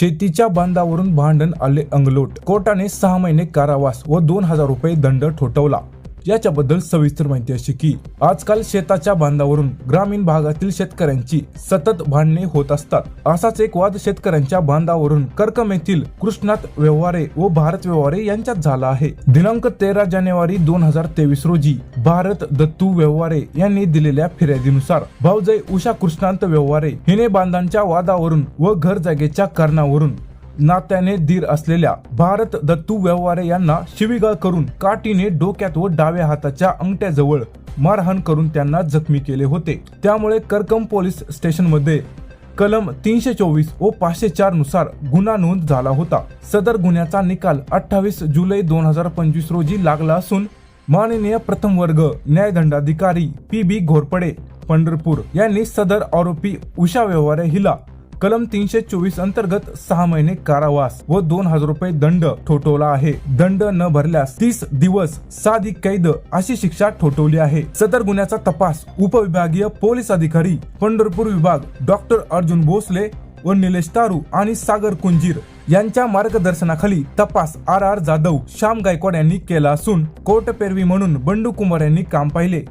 शेतीच्या बांधावरून भांडण आले अंगलोट. कोर्टाने सहा महिने कारावास व दोन हजार रुपये दंड ठोठवला. याच्याबद्दल सविस्तर माहिती अशी की आजकाल शेताच्या बांधावरून ग्रामीण भागातील शेतकऱ्यांची सतत भांडणे होत असतात. असाच एक वाद शेतकऱ्यांच्या बांधावरून कर्कम येथील कृष्णात व्यवहारे व भारत व्यवहारे यांच्यात झाला आहे. दिनांक तेरा जानेवारी दोन हजार तेवीस रोजी भारत दत्तू व्यवहारे यांनी दिलेल्या फिर्यादीनुसार भाऊजय उषा कृष्णांत व्यवहारे हिने बांधांच्या वादावरून व घर जागेच्या कारणावरून नात्याने धीर असलेल्या भारत दत्तू व्यवहारे यांना शिवीगाळ करून काठीने डोक्यात व डाव्या हाताच्या अंगठ्याजवळ मारहाण करून त्यांना जखमी केले होते. त्यामुळे करकम पोलीस स्टेशनमध्ये कलम तीनशे चोवीस व पाचशे चारनुसार गुन्हा नोंद झाला होता. सदर गुन्ह्याचा निकाल अठ्ठावीस जुलै दोन हजार पंचवीस रोजी लागला असून माननीय प्रथम वर्ग न्यायदंडाधिकारी पी बी घोरपडे पंढरपूर यांनी सदर आरोपी उषा व्यवहारे हिला कलम तीनशे चोवीस अंतर्गत सहा महिने कारावास व दोन हजार रुपये दंड ठोठवला आहे. दंड न भरल्यास तीस दिवस साधी कैद अशी शिक्षा ठोठवली आहे. सदर गुन्ह्याचा तपास उपविभागीय पोलीस अधिकारी पंढरपूर विभाग डॉक्टर अर्जुन भोसले व निलेश तारू आणि सागर कुंजीर यांच्या मार्गदर्शनाखाली तपास आर आर जाधव श्याम गायकवाड यांनी केला असून कोर्ट पेरवी म्हणून बंडू कुमार यांनी काम पाहिले.